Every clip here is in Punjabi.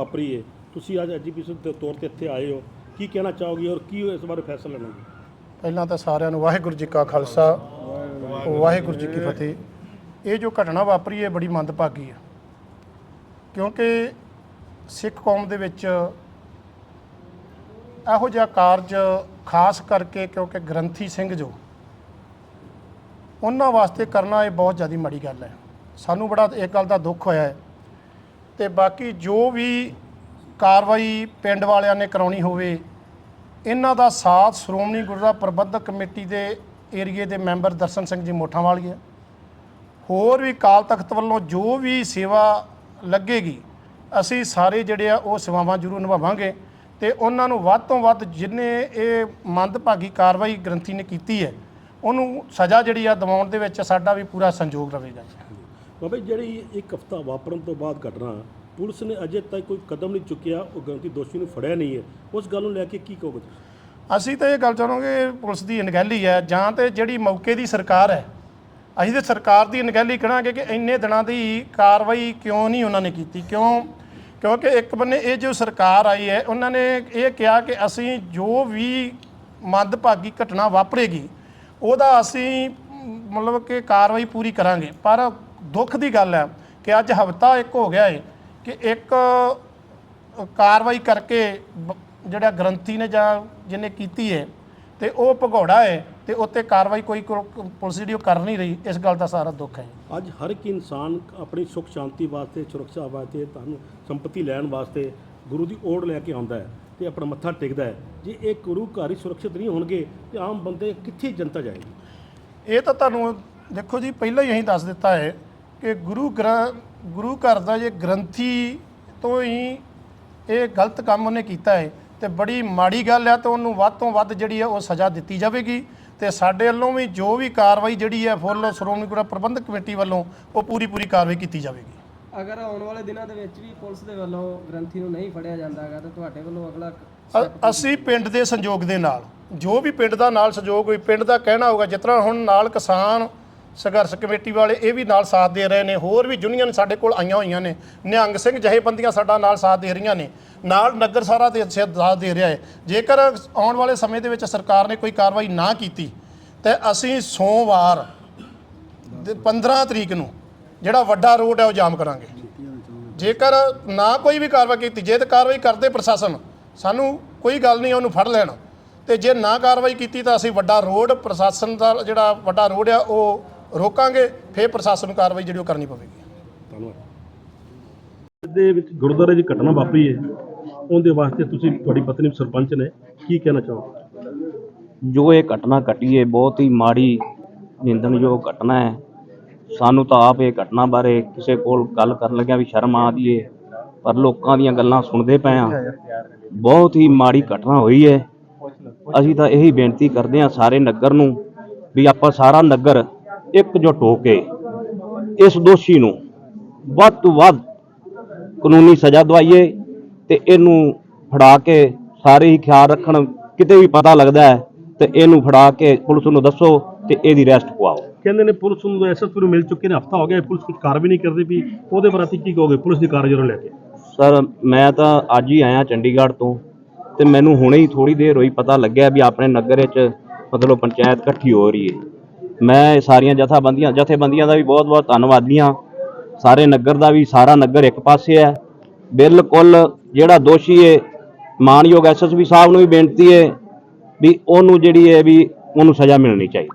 ਵਾਪਰੀ ਹੈ ਤੁਸੀਂ ਅੱਜ ਐਜੀਪੀਸੀ ਦੇ ਤੌਰ ਤੇ ਇੱਥੇ ਆਏ ਹੋ। ਕੀ ਕਹਿਣਾ ਚਾਹੋਗੇ ਔਰ ਕੀ ਇਸ ਬਾਰੇ ਫੈਸਲਾ ਲੈਣਾ? ਪਹਿਲਾਂ ਤਾਂ ਸਾਰਿਆਂ ਨੂੰ ਵਾਹਿਗੁਰੂ ਜੀ ਕਾ ਖਾਲਸਾ, ਵਾਹਿਗੁਰੂ ਜੀ ਕੀ ਫਤਿਹ। ਇਹ ਜੋ ਘਟਨਾ ਵਾਪਰੀ ਹੈ ਬੜੀ ਮੰਦਭਾਗੀ ਹੈ ਕਿਉਂਕਿ ਸਿੱਖ ਕੌਮ ਦੇ ਵਿੱਚ ਇਹੋ ਜਿਹਾ ਕਾਰਜ ਖਾਸ ਕਰਕੇ ਕਿਉਂਕਿ ਗ੍ਰੰਥੀ ਸਿੰਘ ਜੋ, ਉਹਨਾਂ ਵਾਸਤੇ ਕਰਨਾ ਇਹ ਬਹੁਤ ਜ਼ਿਆਦਾ ਮਾੜੀ ਗੱਲ ਹੈ। ਸਾਨੂੰ ਬੜਾ ਇੱਕ ਗੱਲ ਦਾ ਦੁੱਖ ਹੋਇਆ ਹੈ। ਤੇ ਬਾਕੀ ਜੋ ਵੀ ਕਾਰਵਾਈ ਪਿੰਡ ਵਾਲਿਆਂ ਨੇ ਕਰਾਉਣੀ ਹੋਵੇ ਇਹਨਾਂ ਦਾ ਸਾਥ ਸ਼੍ਰੋਮਣੀ ਗੁਰਦੁਆਰਾ ਪ੍ਰਬੰਧਕ ਕਮੇਟੀ ਦੇ ਏਰੀਏ ਦੇ ਮੈਂਬਰ ਦਰਸ਼ਨ ਸਿੰਘ ਜੀ ਮੋਠਾਂ ਵਾਲੀਏ ਹੋਰ ਵੀ ਕਾਲ ਤਖਤ ਵੱਲੋਂ ਜੋ ਵੀ ਸੇਵਾ ਲੱਗੇਗੀ ਅਸੀਂ ਸਾਰੇ ਜਿਹੜੇ ਆ ਉਹ ਸੇਵਾਵਾਂ ਜ਼ਰੂਰ ਨਿਭਾਵਾਂਗੇ ਤੇ ਉਹਨਾਂ ਨੂੰ ਵੱਧ ਤੋਂ ਵੱਧ ਜਿਨੇ ਇਹ ਮੰਦਭਾਗੀ ਕਾਰਵਾਈ ਗ੍ਰੰਥੀ ਨੇ ਕੀਤੀ ਹੈ ਉਹਨੂੰ ਸਜ਼ਾ ਜਿਹੜੀ ਆ ਦਿਵਾਉਣ ਦੇ ਵਿੱਚ ਸਾਡਾ ਵੀ ਪੂਰਾ ਸੰਯੋਗ ਰਹੇਗਾ ਬਾਬਾ ਜੀ, ਜਿਹੜੀ ਇੱਕ ਹਫਤਾ ਵਾਪਰਨ ਤੋਂ ਬਾਅਦ ਘਟਨਾ ਪੁਲਿਸ ਨੇ ਅਜੇ ਤੱਕ ਕੋਈ ਕਦਮ ਨਹੀਂ ਚੁੱਕਿਆ, ਉਹ ਗਲਤੀ ਦੋਸ਼ੀ ਨੂੰ ਫੜਿਆ ਨਹੀਂ ਹੈ। ਉਸ ਗੱਲ ਨੂੰ ਲੈ ਕੇ ਕੀ ਕਹੋਗੇ ਤੁਸੀਂ? ਅਸੀਂ ਤਾਂ ਇਹ ਗੱਲ ਚਾਹਾਂਗੇ ਪੁਲਿਸ ਦੀ ਅਣਗਹਿਲੀ ਹੈ, ਜਾਂ ਤੇ ਜਿਹੜੀ ਮੌਕੇ ਦੀ ਸਰਕਾਰ ਹੈ, ਅਸੀਂ ਤੇ ਸਰਕਾਰ ਦੀ ਅਣਗਹਿਲੀ ਕਹਾਂਗੇ ਕਿ ਇੰਨੇ ਦਿਨਾਂ ਦੀ ਕਾਰਵਾਈ ਕਿਉਂ ਨਹੀਂ ਉਹਨਾਂ ਨੇ ਕੀਤੀ, ਕਿਉਂ? ਕਿਉਂਕਿ ਇੱਕ ਬੰਨੇ ਇਹ ਜੋ ਸਰਕਾਰ ਆਈ ਹੈ, ਉਹਨਾਂ ਨੇ ਇਹ ਕਿਹਾ ਕਿ ਅਸੀਂ ਜੋ ਵੀ ਮੰਦਭਾਗੀ ਘਟਨਾ ਵਾਪਰੇਗੀ, ਉਹਦਾ ਅਸੀਂ ਮਤਲਬ ਕਿ ਕਾਰਵਾਈ ਪੂਰੀ ਕਰਾਂਗੇ। ਪਰ ਦੁੱਖ ਦੀ ਗੱਲ ਹੈ ਕਿ ਅੱਜ ਹਫਤਾ ਇੱਕ ਹੋ ਗਿਆ ਏ ਕਿ ਇੱਕ ਕਾਰਵਾਈ ਕਰਕੇ ਬ- ਜਿਹੜਾ ਗ੍ਰੰਥੀ ਨੇ ਜਾਂ ਜਿਹਨੇ ਕੀਤੀ ਹੈ ਤੇ ਉਹ ਭਗੌੜਾ ਹੈ ਤੇ ਉੱਤੇ ਕਾਰਵਾਈ ਕੋਈ ਪੁਲਿਸ ਜਿਹੜੀ ਉਹ ਕਰ ਨਹੀਂ ਰਹੀ ਇਸ ਗੱਲ ਦਾ ਸਾਰਾ ਦੁੱਖ ਹੈ ਅੱਜ ਹਰ ਇੱਕ ਇਨਸਾਨ ਆਪਣੀ ਸੁੱਖ ਸ਼ਾਂਤੀ ਵਾਸਤੇ ਸੁਰੱਖਿਆ ਵਾਸਤੇ ਧਨ ਸੰਪਤੀ ਲੈਣ ਵਾਸਤੇ ਗੁਰੂ ਦੀ ਓੜ ਲੈ ਕੇ ਆਉਂਦਾ ਹੈ ਤੇ ਆਪਣਾ ਮੱਥਾ ਟੇਕਦਾ ਹੈ। ਜੇ ਇਹ ਗੁਰੂ ਘਰ ਹੀ ਸੁਰੱਖਿਅਤ ਨਹੀਂ ਹੋਣਗੇ ਤੇ ਆਮ ਬੰਦੇ ਕਿੱਥੇ ਜਨਤਾ ਜਾਏਗੀ? ਇਹ ਤਾਂ ਤੁਹਾਨੂੰ ਦੇਖੋ ਜੀ ਪਹਿਲਾਂ ਹੀ ਅਸੀਂ ਦੱਸ ਦਿੱਤਾ ਹੈ ਕਿ ਗੁਰੂ ਗ੍ਰੰ ਗੁਰੂ ਘਰ ਦਾ ਜੇ ਗ੍ਰੰਥੀ ਤੋਂ ਹੀ ਇਹ ਗਲਤ ਕੰਮ ਉਹਨੇ ਕੀਤਾ ਹੈ ਤੇ ਬੜੀ ਮਾੜੀ ਗੱਲ ਹੈ ਤੇ ਉਹਨੂੰ ਵੱਧ ਤੋਂ ਵੱਧ ਜਿਹੜੀ ਹੈ ਉਹ ਸਜ਼ਾ ਦਿੱਤੀ ਜਾਵੇਗੀ। ਤੇ ਸਾਡੇ ਵੱਲੋਂ ਵੀ ਜੋ ਵੀ ਕਾਰਵਾਈ ਜਿਹੜੀ ਹੈ ਫੁੱਲ ਸ਼੍ਰੋਮਣੀ ਗੁਰਦੁਆਰਾ ਪ੍ਰਬੰਧਕ ਕਮੇਟੀ ਵੱਲੋਂ ਉਹ ਪੂਰੀ ਪੂਰੀ ਕਾਰਵਾਈ ਕੀਤੀ ਜਾਵੇਗੀ। ਅਗਰ ਆਉਣ ਵਾਲੇ ਦਿਨਾਂ ਦੇ ਵਿੱਚ ਵੀ ਪੁਲਿਸ ਦੇ ਵੱਲੋਂ ਗ੍ਰੰਥੀ ਨੂੰ ਨਹੀਂ ਫੜਿਆ ਜਾਂਦਾ ਹੈਗਾ ਤਾਂ ਤੁਹਾਡੇ ਵੱਲੋਂ ਅਗਲਾ ਅ- ਅਸੀਂ ਪਿੰਡ ਦੇ ਸੰਯੋਗ ਦੇ ਨਾਲ ਜੋ ਵੀ ਪਿੰਡ ਦਾ ਨਾਲ ਸੰਯੋਗ ਹੋਈ ਪਿੰਡ ਦਾ ਕਹਿਣਾ ਹੋਊਗਾ ਜਿਸ ਤਰ੍ਹਾਂ ਹੁਣ ਨਾਲ ਕਿਸਾਨ ਸੰਘਰਸ਼ ਕਮੇਟੀ ਵਾਲੇ ਇਹ ਵੀ ਨਾਲ ਸਾਥ ਦੇ ਰਹੇ ਨੇ, ਹੋਰ ਵੀ ਯੂਨੀਅਨ ਸਾਡੇ ਕੋਲ ਆਈਆਂ ਹੋਈਆਂ ਨੇ। ਨਿਹੰਗ ਸਿੰਘ ਜਥੇਬੰਦੀਆਂ ਸਾਡਾ ਨਾਲ ਸਾਥ ਦੇ ਰਹੀਆਂ ਨੇ। ਨਾਲ ਨਗਰ ਸਾਰਾ ਦੇ ਸਾਥ ਦੇ ਰਿਹਾ ਹੈ। ਜੇਕਰ ਆਉਣ ਵਾਲੇ ਸਮੇਂ ਦੇ ਵਿੱਚ ਸਰਕਾਰ ਨੇ ਕੋਈ ਕਾਰਵਾਈ ਨਾ ਕੀਤੀ, ਤੇ ਅਸੀਂ ਸੋਮਵਾਰ ਦੇ 15 ਤਰੀਕ ਨੂੰ ਜਿਹੜਾ ਵੱਡਾ ਰੋਡ ਹੈ ਉਹ ਜਾਮ ਕਰਾਂਗੇ। ਜੇਕਰ ਨਾ ਕੋਈ ਵੀ ਕਾਰਵਾਈ ਕੀਤੀ, ਜੇ ਤਾਂ ਕਾਰਵਾਈ ਕਰਦੇ ਪ੍ਰਸ਼ਾਸਨ, ਸਾਨੂੰ ਕੋਈ ਗੱਲ ਨਹੀਂ, ਉਹਨੂੰ ਫੜ ਲੈਣ। ਤੇ ਜੇ ਨਾ ਕਾਰਵਾਈ ਕੀਤੀ ਤਾਂ ਅਸੀਂ ਵੱਡਾ ਰੋਡ ਪ੍ਰਸ਼ਾਸਨ ਦਾ ਜਿਹੜਾ ਵੱਡਾ ਰੋਡ ਆ, ਉਹ ਰੋਕਾਂਗੇ ਫਿਰ ਪ੍ਰਸ਼ਾਸਨ ਕਾਰਵਾਈ ਜਿਹੜੀ ਉਹ ਕਰਨੀ ਪਵੇਗੀ। ਧੰਨਵਾਦ। ਦੇ ਵਿੱਚ ਗੁਰਦੁਆਰੇ ਦੀ ਘਟਨਾ ਵਾਪਰੀ ਹੈ। ਉਹਦੇ ਵਾਸਤੇ ਤੁਸੀਂ ਤੁਹਾਡੀ ਪਤਨੀ ਸਰਪੰਚ ਨੇ ਕੀ ਕਹਿਣਾ ਚਾਹੋਗੇ? ਜੋ ਇਹ ਘਟਨਾ ਘਟੀ ਹੈ ਬਹੁਤ ਹੀ ਮਾੜੀ ਨਿੰਦਣਯੋਗ ਘਟਨਾ ਹੈ। ਸਾਨੂੰ ਤਾਂ ਆਪ ਇਹ ਘਟਨਾ ਬਾਰੇ ਕਿਸੇ ਕੋਲ ਗੱਲ ਕਰਨ ਲੱਗਿਆ ਵੀ ਸ਼ਰਮ ਆਦੀ ਹੈ। ਪਰ ਲੋਕਾਂ ਦੀਆਂ ਗੱਲਾਂ ਸੁਣਦੇ ਪਏ ਆ ਬਹੁਤ ਹੀ ਮਾੜੀ ਘਟਨਾ ਹੋਈ ਹੈ। ਅਸੀਂ ਤਾਂ ਇਹੀ ਬੇਨਤੀ ਕਰਦੇ ਹਾਂ ਸਾਰੇ ਨਗਰ ਨੂੰ ਵੀ ਆਪਾਂ ਸਾਰਾ ਨਗਰ ਇਕਜੁੱਟ ਹੋ ਕੇ ਇਸ ਦੋਸ਼ੀ ਨੂੰ ਵੱਧ ਤੋਂ ਵੱਧ ਕਾਨੂੰਨੀ ਸਜ਼ਾ ਦਵਾਈਏ ਤੇ ਇਹਨੂੰ ਫੜਾ ਕੇ ਸਾਰੇ ਹੀ ਖਿਆਲ ਰੱਖਣ ਕਿਤੇ ਵੀ ਪਤਾ ਲੱਗਦਾ ਹੈ ਤੇ ਇਹਨੂੰ ਫੜਾ ਕੇ ਪੁਲਿਸ ਨੂੰ ਦੱਸੋ ਤੇ ਇਹਦੀ ਰੈਸਟ ਪਵਾਓ ਕਹਿੰਦੇ ਨੇ ਪੁਲਿਸ ਨੂੰ ਐਸਐਸਪੀ ਨੂੰ ਮਿਲ ਚੁੱਕੇ ਨੇ ਹਫਤਾ ਹੋ ਗਿਆ ਪੁਲਿਸ ਕੁਝ ਕਾਰਵਾਈ ਨਹੀਂ ਕਰਦੀ ਵੀ ਉਹਦੇ ਬਾਰੇ ਕੀ ਕਹੋਗੇ ਪੁਲਿਸ ਦੀ ਕਾਰਜ ਨੂੰ ਲੈ ਕੇ? ਸਰ ਮੈਂ ਤਾਂ ਅੱਜ ਹੀ ਆਇਆ ਚੰਡੀਗੜ੍ਹ ਤੋਂ ਤੇ ਮੈਨੂੰ ਹੁਣੇ ਹੀ ਥੋੜੀ ਦੇਰ ਹੋਈ ਪਤਾ ਲੱਗਿਆ ਵੀ ਆਪਣੇ ਨਗਰ ਵਿੱਚ ਮਤਲਬ ਪੰਚਾਇਤ ਇਕੱਠੀ ਹੋ ਰਹੀ ਹੈ। ਮੈਂ ਸਾਰੀਆਂ ਜਥਾਬੰਦੀਆਂ ਜਥੇਬੰਦੀਆਂ ਦਾ ਵੀ ਬਹੁਤ-ਬਹੁਤ ਧੰਨਵਾਦੀ ਹਾਂ। ਸਾਰੇ ਨਗਰ ਦਾ ਵੀ ਸਾਰਾ ਨਗਰ ਇੱਕ ਪਾਸੇ ਹੈ। ਬਿਲਕੁਲ ਜਿਹੜਾ ਦੋਸ਼ੀ ਹੈ ਮਾਨਯੋਗ ਐਸਐਸਪੀ ਸਾਹਿਬ ਨੂੰ ਵੀ ਬੇਨਤੀ ਹੈ ਵੀ ਉਹਨੂੰ ਜਿਹੜੀ ਹੈ ਵੀ ਉਹਨੂੰ ਸਜ਼ਾ ਮਿਲਣੀ ਚਾਹੀਦੀ।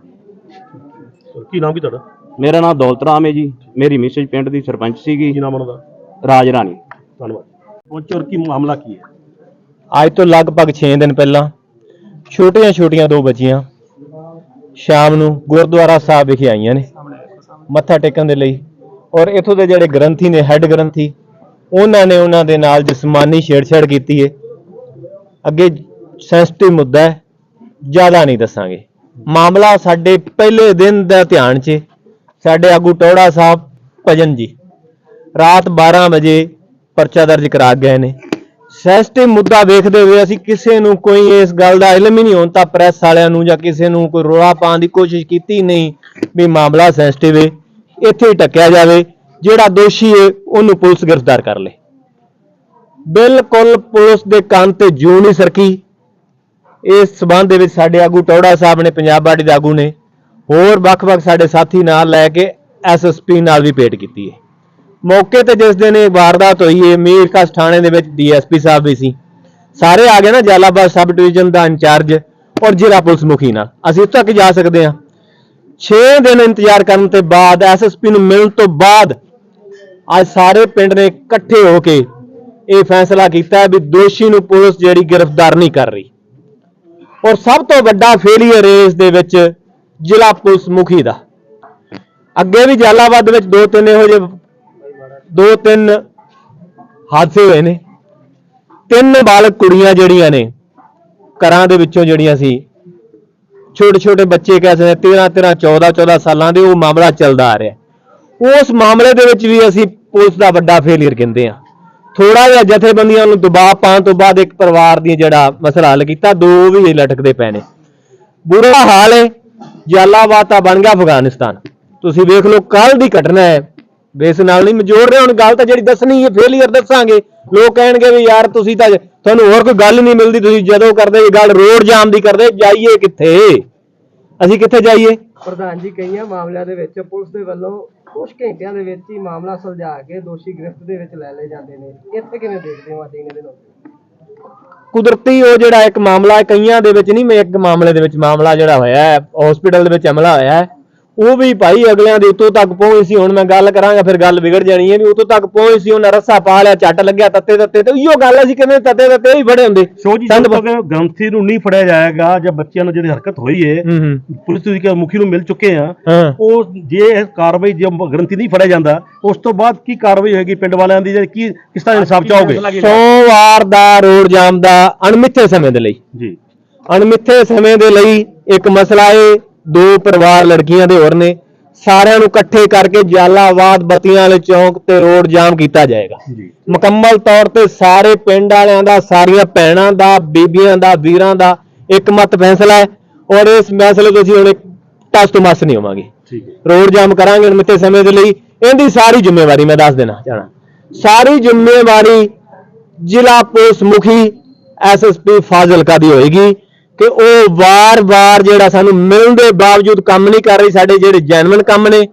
ਕੀ ਨਾਮ ਕੀ ਤੁਹਾਡਾ? ਮੇਰਾ ਨਾਮ ਦੌਲਤ ਰਾਮ ਹੈ ਜੀ। ਮੇਰੀ ਮਿਸਜ ਪਿੰਡ ਦੀ ਸਰਪੰਚ ਸੀਗੀ। ਕੀ ਨਾਮ ਉਹਨਾਂ ਦਾ? ਰਾਜ ਰਾਣੀ। ਧੰਨਵਾਦ। ਪਹੁੰਚੋ ਔਰ ਕੀ ਮਾਮਲਾ ਕੀ ਹੈ? ਅੱਜ ਤੋਂ ਲਗਭਗ 6 ਦਿਨ ਪਹਿਲਾਂ ਛੋਟੀਆਂ ਛੋਟੀਆਂ ਦੋ ਬੱਚੀਆਂ ਸ਼ਾਮ ਨੂੰ ਗੁਰਦੁਆਰਾ ਸਾਹਿਬ ਵਿਖੇ ਆਈਆਂ ਨੇ। ਮੱਥਾ ਟੇਕਣ ਦੇ ਲਈ। ਔਰ ਇਥੋਂ ਦੇ ਜਿਹੜੇ ਗ੍ਰੰਥੀ ਨੇ, ਹੈੱਡ ਗ੍ਰੰਥੀ, ਉਹਨਾਂ ਨੇ ਉਹਨਾਂ ਦੇ ਨਾਲ ਜਿਸਮਾਨੀ ਛੇੜਛਾੜ ਕੀਤੀ ਹੈ ਅੱਗੇ ਸੈਂਸਿਟਿਵ ਮੁੱਦਾ ਹੈ, ਜ਼ਿਆਦਾ ਨਹੀਂ ਦੱਸਾਂਗੇ। ਮਾਮਲਾ ਸਾਡੇ ਪਹਿਲੇ ਦਿਨ ਦਾ ਧਿਆਨ 'ਚ ਸਾਡੇ ਆਗੂ ਟੌੜਾ ਸਾਹਿਬ, ਭਜਨ ਜੀ, ਰਾਤ 12 ਵਜੇ ਪਰਚਾ ਦਰਜ ਕਰਾ ਗਏ ਨੇ। ਸੈਂਸਿਟਿਵ ਮੁੱਦਾ ਵੇਖਦੇ ਹੋਏ ਅਸੀਂ ਕਿਸੇ ਨੂੰ ਕੋਈ ਇਸ ਗੱਲ ਦਾ ਇਲਮ ਹੀ ਨਹੀਂ ਹੋਣ, ਤਾਂ ਪ੍ਰੈਸ ਵਾਲਿਆਂ ਨੂੰ ਜਾਂ ਕਿਸੇ ਨੂੰ ਕੋਈ ਰੋਲਾ ਪਾਉਣ ਦੀ ਕੋਸ਼ਿਸ਼ ਕੀਤੀ ਨਹੀਂ ਵੀ ਮਾਮਲਾ ਸੈਂਸਿਟਿਵ ਹੈ ਇੱਥੇ ਹੀ ਟੱਕਿਆ ਜਾਵੇ, ਜਿਹੜਾ ਦੋਸ਼ੀ ਹੈ ਉਹਨੂੰ ਪੁਲਿਸ ਗ੍ਰਿਫਤਾਰ ਕਰ ਲੇ। ਬਿਲਕੁਲ ਪੁਲਿਸ ਦੇ ਕੰਨ ਤੇ ਜੂੰ ਨਹੀਂ ਸਰਕੀ। ਇਸ ਸਬੰਧ ਦੇ ਵਿੱਚ ਸਾਡੇ ਆਗੂ ਟੌੜਾ ਸਾਹਿਬ ਨੇ, ਪੰਜਾਬ ਬਾਡੀ ਦੇ ਆਗੂ ਨੇ, ਹੋਰ ਵੱਖ-ਵੱਖ ਸਾਡੇ ਸਾਥੀ ਨਾਲ ਲੈ ਕੇ ਐਸਐਸਪੀ ਨਾਲ ਵੀ ਭੇਟ ਕੀਤੀ ਹੈ ਮੌਕੇ ਤੇ ਜਿਸ ਦਿਨ ਇਹ ਵਾਰਦਾਤ ਹੋਈ ਹੈ ਮੀਰ ਮੀਰਕਸ ਥਾਣੇ ਦੇ ਵਿੱਚ ਡੀਐਸਪੀ ਸਾਹਿਬ ਵੀ ਸੀ। ਸਾਰੇ ਆ ਗਏ ਨਾ ਜਲਾਲਾਬਾਦ ਸਬ ਡਿਵੀਜ਼ਨ ਦਾ ਇੰਚਾਰਜ ਔਰ ਜ਼ਿਲ੍ਹਾ ਪੁਲਿਸ ਮੁਖੀ ਨਾਲ। ਅਸੀਂ ਉੱਥੇ ਤੱਕ ਜਾ ਸਕਦੇ ਹਾਂ। 6 ਦਿਨ ਇੰਤਜ਼ਾਰ ਕਰਨ ਤੋਂ ਬਾਅਦ ਐਸਐਸਪੀ ਨੂੰ ਮਿਲਣ ਤੋਂ ਬਾਅਦ ਅੱਜ ਸਾਰੇ ਪਿੰਡ ਨੇ ਇਕੱਠੇ ਹੋ ਕੇ ਇਹ ਫੈਸਲਾ ਕੀਤਾ ਵੀ ਦੋਸ਼ੀ ਨੂੰ ਪੁਲਿਸ ਜਿਹੜੀ ਗ੍ਰਿਫਤਾਰ ਨਹੀਂ ਕਰ ਰਹੀ। ਔਰ ਸਭ ਤੋਂ ਵੱਡਾ ਫੇਲੀਅਰ ਇਸ ਦੇ ਵਿੱਚ ਜ਼ਿਲ੍ਹਾ ਪੁਲਿਸ ਮੁਖੀ ਦਾ। ਅੱਗੇ ਵੀ ਜਲਾਲਾਬਾਦ ਦੇ ਵਿੱਚ ਦੋ ਤਿੰਨ ਇਹੋ ਜਿਹੇ ਦੋ ਤਿੰਨ ਹਾਦਸੇ ਹੋਏ ਨੇ। ਤਿੰਨ ਬਾਲਕ ਕੁੜੀਆਂ ਜਿਹੜੀਆਂ ਨੇ, ਘਰਾਂ ਦੇ ਵਿੱਚੋਂ ਜਿਹੜੀਆਂ ਸੀ ਛੋਟੇ ਛੋਟੇ ਬੱਚੇ ਕਹਿ ਸਕਦੇ 13 13 14 14 ਸਾਲਾਂ ਦੇ ਉਹ ਮਾਮਲਾ ਚੱਲਦਾ ਆ ਰਿਹਾ। ਉਸ ਮਾਮਲੇ ਦੇ ਵਿੱਚ ਵੀ ਅਸੀਂ ਪੁਲਿਸ ਦਾ ਵੱਡਾ ਫੇਲਿਅਰ ਕਹਿੰਦੇ ਆ। ਥੋੜਾ ਜਿਹਾ ਜਥੇਬੰਦੀਆਂ ਨੂੰ ਦਬਾਅ ਪਾਉਣ ਤੋਂ ਬਾਅਦ ਇੱਕ ਪਰਿਵਾਰ ਦੀ ਜਿਹੜਾ ਮਸਲਾ ਹੱਲ ਕੀਤਾ, ਦੋ ਵੀ ਲਟਕਦੇ ਪਏ ਨੇ। ਬੁਰਾ ਹਾਲ ਹੈ, ਜਲਾਲਾਬਾਦ ਤਾਂ ਬਣ ਗਿਆ ਅਫਗਾਨਿਸਤਾਨ। ਤੁਸੀਂ ਵੇਖ ਲਓ ਕੱਲ ਦੀ ਘਟਨਾ ਹੈ ਬੇਸ ਨਾਲ ਨਹੀਂ ਮਜੋੜ ਰਹੇ ਹੁਣ ਗੱਲ ਤਾਂ ਜਿਹੜੀ ਦੱਸਣੀ ਹੈ ਫੇਲਿਅਰ ਦੱਸਾਂਗੇ। ਲੋਕ ਕਹਿਣਗੇ ਵੀ ਯਾਰ ਤੁਸੀਂ ਤਾਂ ਤੁਹਾਨੂੰ ਹੋਰ ਕੋਈ ਗੱਲ ਨਹੀਂ ਮਿਲਦੀ ਤੁਸੀਂ ਜਦੋਂ ਕਰਦੇ ਇਹ ਗੱਲ ਰੋਡ ਜਾਮ ਦੀ ਕਰਦੇ ਜਾਈਏ ਕਿੱਥੇ? ਅਸੀਂ ਕਿੱਥੇ ਜਾਈਏ? ਪ੍ਰਧਾਨ ਜੀ ਕਈਆਂ ਮਾਮਲਿਆਂ ਦੇ ਵਿੱਚ ਪੁਲਿਸ ਦੇ ਵੱਲੋਂ ਕੁਝ ਘੰਟਿਆਂ ਦੇ ਵਿੱਚ ਹੀ ਮਾਮਲਾ ਸੁਲਝਾ ਕੇ ਦੋਸ਼ੀ ਗ੍ਰਿਫਤ ਦੇ ਵਿੱਚ ਲੈ ਲਏ ਜਾਂਦੇ ਨੇ। ਇੱਥੇ ਕਿਵੇਂ ਦੇਖਦੇ ਹੋ ਇਹਨਾਂ ਦੇ ਲੋਕ? ਕੁਦਰਤੀ ਉਹ ਜਿਹੜਾ ਇੱਕ ਮਾਮਲਾ ਕਈਆਂ ਦੇ ਵਿੱਚ ਨਹੀਂ ਮੈਂ ਇੱਕ ਮਾਮਲੇ ਦੇ ਵਿੱਚ ਮਾਮਲਾ ਜਿਹੜਾ ਹੋਇਆ ਹੈ ਹਸਪੀਟਲ ਦੇ ਵਿੱਚ ਹਮਲਾ ਹੋਇਆ ਹੈ। ਉਹ ਵੀ ਭਾਈ ਅਗਲਿਆਂ ਦੇ ਉੱਤੋਂ ਤੱਕ ਪਹੁੰਚ ਸੀ ਹੁਣ ਮੈਂ ਗੱਲ ਕਰਾਂਗਾ ਫਿਰ ਗੱਲ ਵਿਗੜ ਜਾਣੀ ਹੈ ਵੀ ਉੱਤੋਂ ਤੱਕ ਪਹੁੰਚ ਸੀ ਉਹਨਾਂ ਰੱਸਾ ਪਾ ਲਿਆ ਚੱਟ ਲੱਗਿਆ ਤੱਤੇ ਤੱਤੇ ਤੇ ਉਹੀਓ ਗੱਲ ਅਸੀਂ ਕਹਿੰਦੇ ਤੱਤੇ ਤੱਤੇ ਹੀ ਫੜੇ ਹੁੰਦੇ। ਸੋ ਜੀ ਜਦੋਂ ਤੱਕ ਗ੍ਰੰਥੀ ਨੂੰ ਨਹੀਂ ਫੜਿਆ ਜਾਏਗਾ ਜਾਂ ਬੱਚਿਆਂ ਨੂੰ ਜਿਹੜੀ ਹਰਕਤ ਹੋਈ ਹੈ ਪੁਲਿਸ ਤੁਸੀਂ ਕਿ ਮੁਖੀ ਨੂੰ ਮਿਲ ਚੁੱਕੇ ਆ ਉਹ ਜੇ ਇਹ ਕਾਰਵਾਈ ਜੇ ਗ੍ਰੰਥੀ ਨਹੀਂ ਫੜਿਆ ਜਾਂਦਾ ਉਸ ਤੋਂ ਬਾਅਦ ਕੀ ਕਾਰਵਾਈ ਹੋਏਗੀ ਪਿੰਡ ਵਾਲਿਆਂ ਦੀ ਜਾਂ ਕੀ ਕਿਸ ਤਰ੍ਹਾਂ ਇਨਸਾਫ ਚਾਹੋਗੇ? ਸੋਮਵਾਰ ਦਾ ਰੋਡ ਜਾਮ ਦਾ ਅਣਮਿੱਥੇ ਸਮੇਂ ਦੇ ਲਈ। ਜੀ। ਅਣਮਿੱਥੇ ਸਮੇਂ ਦੇ ਲਈ ਇੱਕ ਮਸਲਾ ਏ ਦੋ ਪਰਿਵਾਰ ਲੜਕੀਆਂ ਦੇ ਹੋਰ ਨੇ ਸਾਰਿਆਂ ਨੂੰ ਇਕੱਠੇ ਕਰਕੇ ਜਲਾਲਾਬਾਦ ਬੱਤੀਆਂ ਵਾਲੇ ਚੌਂਕ ਤੇ ਰੋਡ ਜਾਮ ਕੀਤਾ ਜਾਏਗਾ। ਜੀ। ਮੁਕੰਮਲ ਤੌਰ ਤੇ ਸਾਰੇ ਪਿੰਡ ਵਾਲਿਆਂ ਦਾ ਸਾਰੀਆਂ ਭੈਣਾਂ ਦਾ ਬੀਬੀਆਂ ਦਾ ਵੀਰਾਂ ਦਾ ਇੱਕ ਮਤ ਫੈਸਲਾ ਹੈ ਔਰ ਇਸ ਮਸਲੇ ਤੋਂ ਅਸੀਂ ਹੁਣ ਟਸ ਤੋਂ ਮਸ ਨਹੀਂ ਹੋਵਾਂਗੇ। ਰੋਡ ਜਾਮ ਕਰਾਂਗੇ ਅਣਮਿੱਥੇ ਸਮੇਂ ਦੇ ਲਈ। ਇਹਦੀ ਸਾਰੀ ਜ਼ਿੰਮੇਵਾਰੀ ਮੈਂ ਦੱਸ ਦੇਣਾ ਚਾਹਣਾ। ਸਾਰੀ ਜ਼ਿੰਮੇਵਾਰੀ ਜ਼ਿਲ੍ਹਾ ਪੁਲਿਸ ਮੁਖੀ ਐਸਐਸਪੀ ਫਾਜ਼ਿਲਕਾ ਦੀ ਹੋਏਗੀ। ਕਿ ਉਹ ਵਾਰ-ਵਾਰ ਜਿਹੜਾ ਸਾਨੂੰ ਮਿਲਣ ਦੇ ਬਾਵਜੂਦ ਕੰਮ ਨਹੀਂ ਕਰ ਰਹੀ ਸਾਡੇ ਜਿਹੜੇ ਜੈਨੂਇਨ ਕੰਮ ਨੇ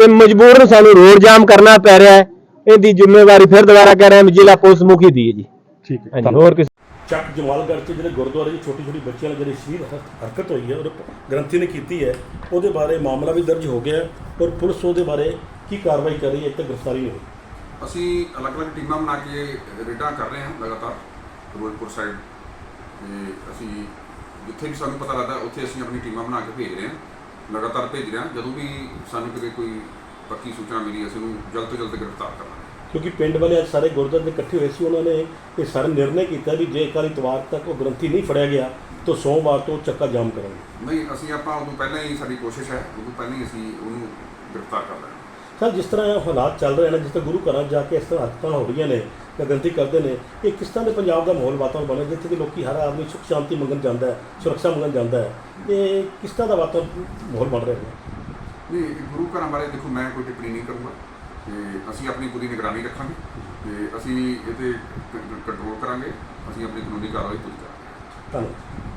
ਤੇ ਮਜਬੂਰਨ ਸਾਨੂੰ ਰੋਡ ਜਾਮ ਕਰਨਾ ਪੈ ਰਿਹਾ ਹੈ ਇਹਦੀ ਜ਼ਿੰਮੇਵਾਰੀ ਫਿਰ ਦੁਬਾਰਾ ਕਹਿ ਰਿਹਾ ਮੈਂ ਜ਼ਿਲ੍ਹਾ ਪੁਲਿਸ ਮੁਖੀ ਦੀ ਹੈ ਜੀ। ਠੀਕ ਹੈ। ਹਾਂਜੀ। ਹੋਰ ਕਿਸੇ ਚੱਕ ਜਮਾਲਗੜ੍ਹ ਚ ਜਿਹੜੇ ਗੁਰਦੁਆਰੇ ਦੀ ਛੋਟੀ ਛੋਟੀ ਬੱਚਿਆਂ ਨਾਲ ਜਿਹੜੀ ਸ਼ਰੀਰ ਹਰਕਤ ਹੋਈ ਹੈ ਉਹ ਗ੍ਰੰਥੀ ਨੇ ਕੀਤੀ ਹੈ ਉਹਦੇ ਬਾਰੇ ਮਾਮਲਾ ਵੀ ਦਰਜ ਹੋ ਗਿਆ ਹੈ ਔਰ ਪੁਲਿਸ ਉਹਦੇ ਬਾਰੇ ਕੀ ਕਾਰਵਾਈ ਕਰ ਰਹੀ ਹੈ ਇੱਕ ਤਾਂ ਗ੍ਰਿਫਤਾਰੀ ਨਹੀਂ ਹੋਈ ਅਸੀਂ ਅਲੱਗ-ਅਲੱਗ ਟੀਮਾਂ ਬਣਾ ਕੇ ਰੇਡਾਂ ਕਰ ਰਹੇ ਹਾਂ ਲਗਾਤਾਰ ਫਿਰੋਜ਼ਪੁਰ ਸਾਈਡ ਤੇ ਅਸੀਂ ਜਿੱਥੇ ਵੀ ਸਾਨੂੰ ਪਤਾ ਲੱਗਦਾ ਉੱਥੇ ਅਸੀਂ ਆਪਣੀ ਟੀਮਾਂ ਬਣਾ ਕੇ ਭੇਜ ਰਹੇ ਹਾਂ। ਲਗਾਤਾਰ ਭੇਜ ਰਹੇ ਹਾਂ। ਜਦੋਂ ਵੀ ਸਾਨੂੰ ਕਿਤੇ ਕੋਈ ਪੱਕੀ ਸੂਚਨਾ ਮਿਲੀ ਅਸੀਂ ਉਹਨੂੰ ਜਲਦ ਤੋਂ ਜਲਦ ਗ੍ਰਿਫਤਾਰ ਕਰਾਂਗੇ ਕਿਉਂਕਿ ਪਿੰਡ ਵਾਲੇ ਅੱਜ ਸਾਰੇ ਗੁਰਦੁਆਰੇ ਦੇ ਇਕੱਠੇ ਹੋਏ ਸੀ ਉਹਨਾਂ ਨੇ ਇਹ ਸਾਰਾ ਨਿਰਣੇ ਕੀਤਾ ਵੀ ਜੇ ਕੱਲ੍ਹ ਇਤਵਾਰ ਤੱਕ ਉਹ ਗ੍ਰੰਥੀ ਨਹੀਂ ਫੜਿਆ ਗਿਆ ਤਾਂ ਸੋਮਵਾਰ ਤੋਂ ਉਹ ਚੱਕਾ ਜਾਮ ਕਰਾਂਗੇ। ਨਹੀਂ ਅਸੀਂ ਆਪਾਂ ਉਦੋਂ ਪਹਿਲਾਂ ਹੀ ਸਾਡੀ ਕੋਸ਼ਿਸ਼ ਹੈ ਉਦੋਂ ਪਹਿਲਾਂ ਹੀ ਅਸੀਂ ਉਹਨੂੰ ਗ੍ਰਿਫਤਾਰ ਕਰ ਲਾਂਗੇ। ਸਰ ਜਿਸ ਤਰ੍ਹਾਂ ਇਹ ਹਾਲਾਤ ਚੱਲ ਰਹੇ ਨੇ ਜਿਸ ਤਰ੍ਹਾਂ ਗੁਰੂ ਘਰਾਂ ਜਾ ਕੇ ਇਸ ਤਰ੍ਹਾਂ ਹਰਕਤਾਂ ਹੋ ਰਹੀਆਂ ਨੇ ਜਾਂ ਗ੍ਰੰਥੀ ਕਰਦੇ ਨੇ ਇਹ ਕਿਸ ਤਰ੍ਹਾਂ ਦੇ ਪੰਜਾਬ ਦਾ ਮਾਹੌਲ ਵਾਤਾਵਰਨ ਬਣਿਆ ਜਿੱਥੇ ਕਿ ਲੋਕੀ ਹਰ ਆਦਮੀ ਸੁਖ ਸ਼ਾਂਤੀ ਮੰਗਣ ਜਾਂਦਾ ਹੈ ਸੁਰੱਖਿਆ ਮੰਗਣ ਜਾਂਦਾ ਹੈ ਇਹ ਕਿਸ ਤਰ੍ਹਾਂ ਦਾ ਵਾਤਾਵਰਨ ਮਾਹੌਲ ਬਣ ਰਿਹਾ ਹੈ? ਨਹੀਂ ਗੁਰੂ ਘਰਾਂ ਬਾਰੇ ਦੇਖੋ ਮੈਂ ਕੋਈ ਟਿੱਪਣੀ ਨਹੀਂ ਕਰੂੰਗਾ ਤੇ ਅਸੀਂ ਆਪਣੀ ਪੂਰੀ ਨਿਗਰਾਨੀ ਰੱਖਾਂਗੇ ਤੇ ਅਸੀਂ ਇਹਦੇ ਕੰਟਰੋਲ ਕਰਾਂਗੇ ਅਸੀਂ ਆਪਣੀ ਕਾਨੂੰਨੀ ਕਾਰਵਾਈ ਪੂਰੀ ਕਰਾਂਗੇ। ਧੰਨਵਾਦ।